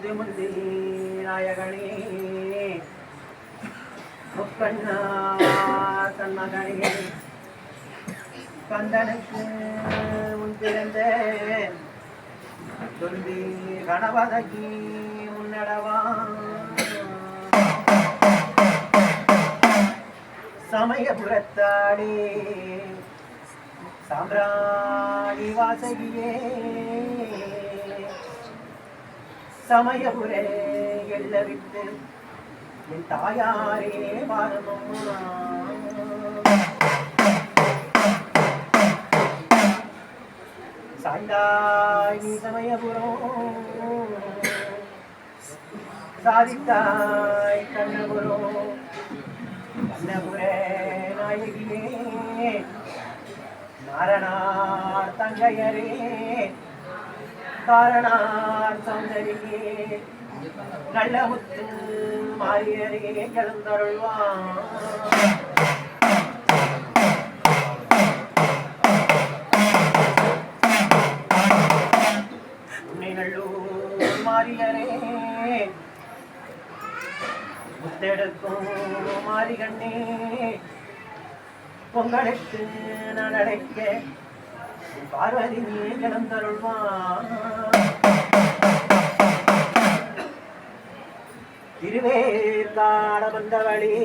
முந்தி முந்தி நாயகனே முக்கண்ணா தன்மகனே கந்தனுக்கு முன் பிறந்த தொந்தி கணபதகி முன்னடவா. சமயபுரத்தாடே சாம்ராணி வாசகியே. சமய எல்ல விட்டு என் தாயாரே வாரமம்மா சாய்ந்தாய் நீ சமயபுரம் சாதித்தாய் கண்ணபுரம் கண்ணபுரே நாயகியே. நாரணார் தங்கையரே. காரணார் சௌந்தரியே நல்ல முத்து மாரியரே எழுந்தருள்வான் மாரியரே. முத்தெடுக்கும் மாரிகண்ணே. பொங்கலுக்கு நான் அழைக்க பார்வதி நீ கிடந்தருள்வான் திருவேற்காட வந்தவளே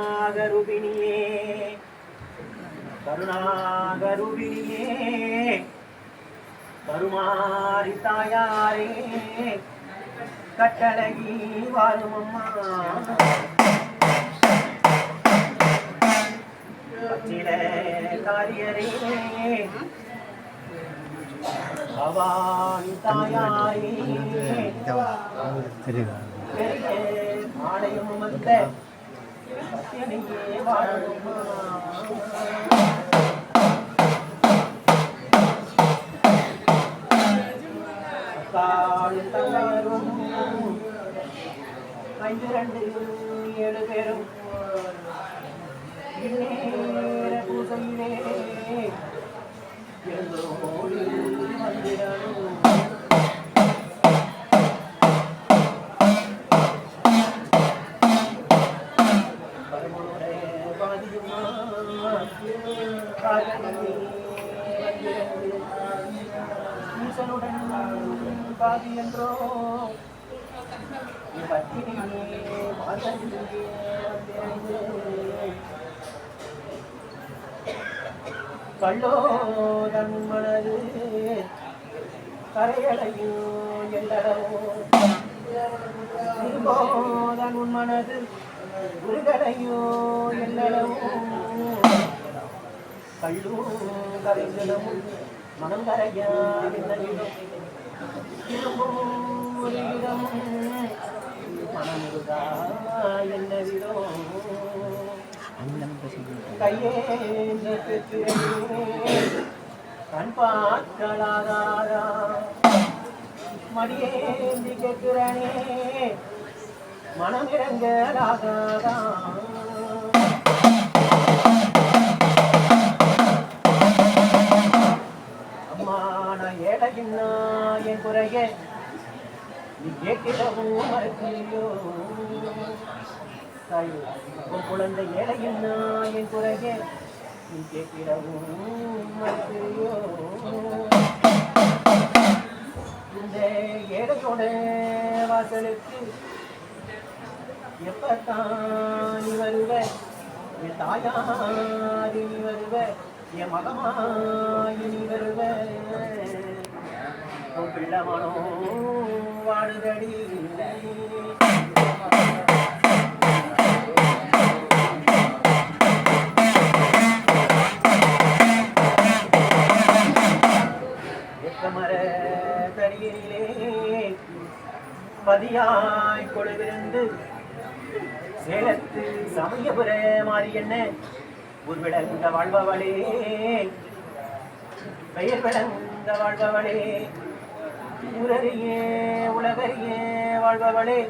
கருணாகருபிணியே கருணாகருபிணியே கருமாரி தாயாரே கட்டழகி வாழும் அம்மா பச்சில காரியரே பவானி தாயாரே. பெரிய ஆலயம் வந்த பத்தினியே வாழும். ஐந்து ரெண்டு ஏழு பேரும். பூசையிலே எழுந்தோடி ஈசனுடன் பாதி என்றோ பத்தினியே கள்ளோதன் மனது கரையளையும் எல்லளவோ திரும்போதன் உன் மனது உருகடையோ எல்லளவோ கல்லூர் கரைந்தனமும் மனம் மனமுருகா என்னவிடம் கையேந்த கண் பார்க்கலாதாரா மடியேந்தி கேட்கிறனே மனம் இறங்கலாகாதா ஏழையின்னா என் குறைய. நீ கேட்கிறவும் மறுக்கிறியோ தாய் உன் குழந்தை ஏழையின்னா என் குறைய. நீ கேட்கிறவும் மறுக்கிறியோ இந்த ஏழையோட வாசலுக்கு எப்பத்தான் நீ வருவ? என் தாயாரி நீ வருவ? என் மகமாயி நீ வருவ? உன் வாடுதடி எக்கமர பதியாய் கொழுவிருந்து சேலத்து சமயபுர மாறி என்ன? உருவிடந்த வாழ்பவளே பெயர் விளந்த வாழ்பவளே. உலகையே உலகையே வாழ்பவளே.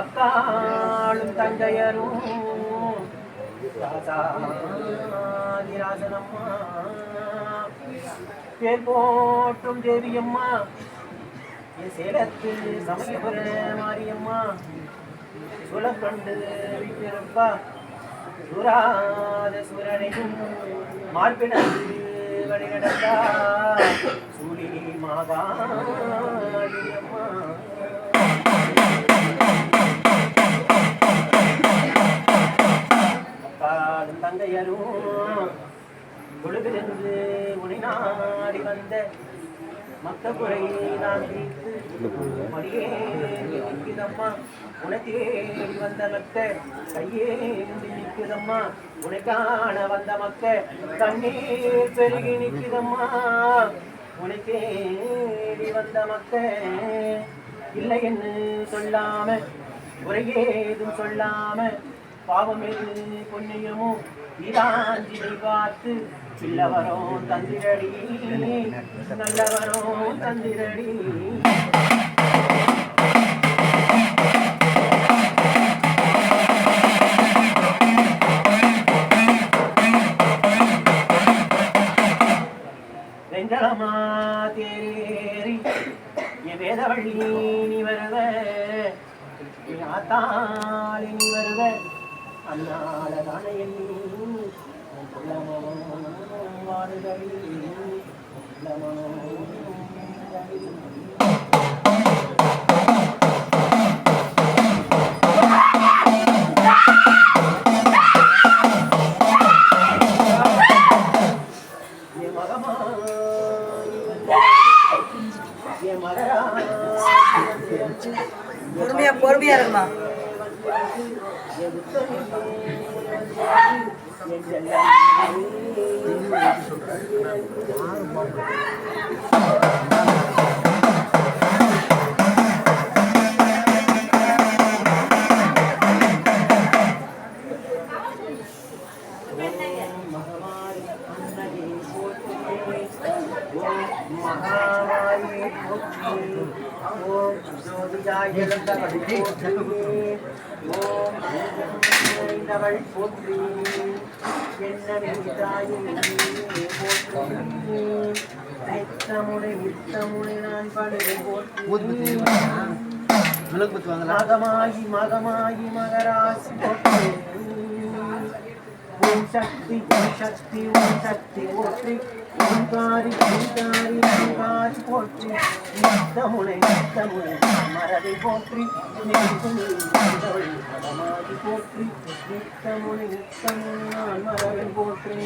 அக்காளும் தங்கையரும் ராசாதிராசனம்மா பேர் போற்றும் தேவியம்மா. என் சேலத்து சமயபுர மாரியம்மா. சுலக்கண்டு விட்டிருப்பா சுராத சுரனையும் மார்பிடந்து வழிநடந்தா சூழி மாகாளியம்மா காலும் தங்கையரும் கொழுவிலிருந்து உனை வந்த மக்க குறையை நான் தீர்த்து மடியே நிற்குதம்மா உனை வந்த மக்க கையேந்தி நிற்குதம்மா. உனை வந்த மக்க கண்ணீர் பெருகி நிற்குதம்மா. உனை வந்த மக்க இல்லை என்று சொல்லாம உரையேதும் சொல்லாம பாவமே பொன்னையமோ இதாஞ்சினை பார்த்து பிள்ளவரோ தந்திரடி நல்லவரோ தந்திரடி. வேதவள்ளி நீ வருவ ஆத்தாளி நீ. வருவ அந்நாள எண்ணி உன் பொறுமையா பொறுமையா இருக்குமா போற்றி நித்தமுனை நித்தமுனை நான் படுகை போற்றி மகமாயி மகமாயி மகராசி போற்றி ஓம் சக்தி ஓம் சக்தி ஓம் சக்தி. போற்றி ஓங்காரி ஓங்காரி ஓங்காரி போற்றி. நித்தமுனை நித்தமுனை மரதை போற்றி. நித்தமுனை போற்றி. நித்தமுனை நித்தமுனை நான் மரதை போற்றி.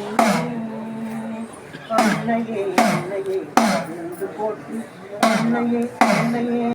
அன்னையே அன்னையே போற்றி அன்னையே அன்னையே